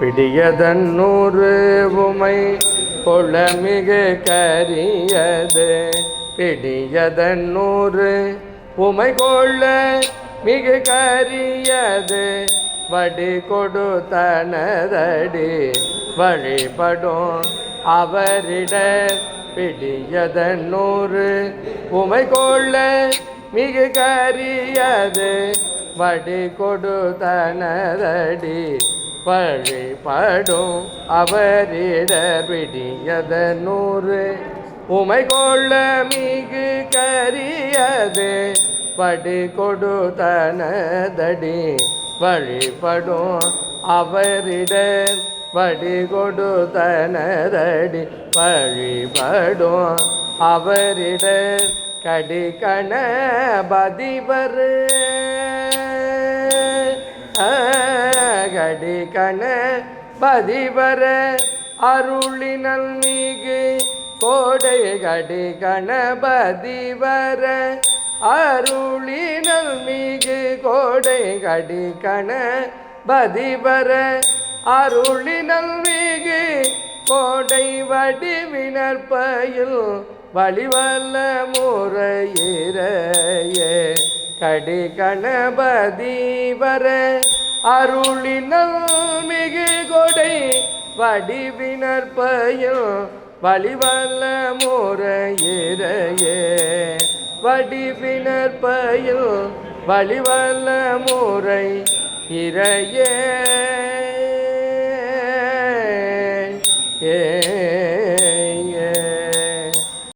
பிடியதன் நூறு உமை பொழமிகு கரியது. பிடியதன் நூறு உமை கொள்ள மிகு கரியது. வடி கொடுத்தனதடி வழிபடும் அவரிட பிடியதன் நூறு உமை கொள்ள மிகு கரியது. வடி கொடுத்தனதடி வழிபடும் அவரிட பிடியத நூறு உமை கொள்ள மிகு கரியது வடி கொடுத்தனதடி வழிபடும் அவரிட படி கொடுத்தனதடி வழிபடும் அவரிட கடிகண பதிவர். கடிகண பதிவர அருளினல் மிகு கோடை கடிகண பதிவர அருளினல் மிகு கோடை கடிகண பதிவர அருளினல் மிகு கோடை வடிவினற்பயில் வழிவல்ல முறையிறையே. கடி கணபதி வர அருளினல் மிகு கொடை வடிவினர் வடிவினற்பயில் வழிவல்ல முறையிறையே. வடிவினர் வடிவினற்பயில் வழிவல்ல முறை இறையே ஏ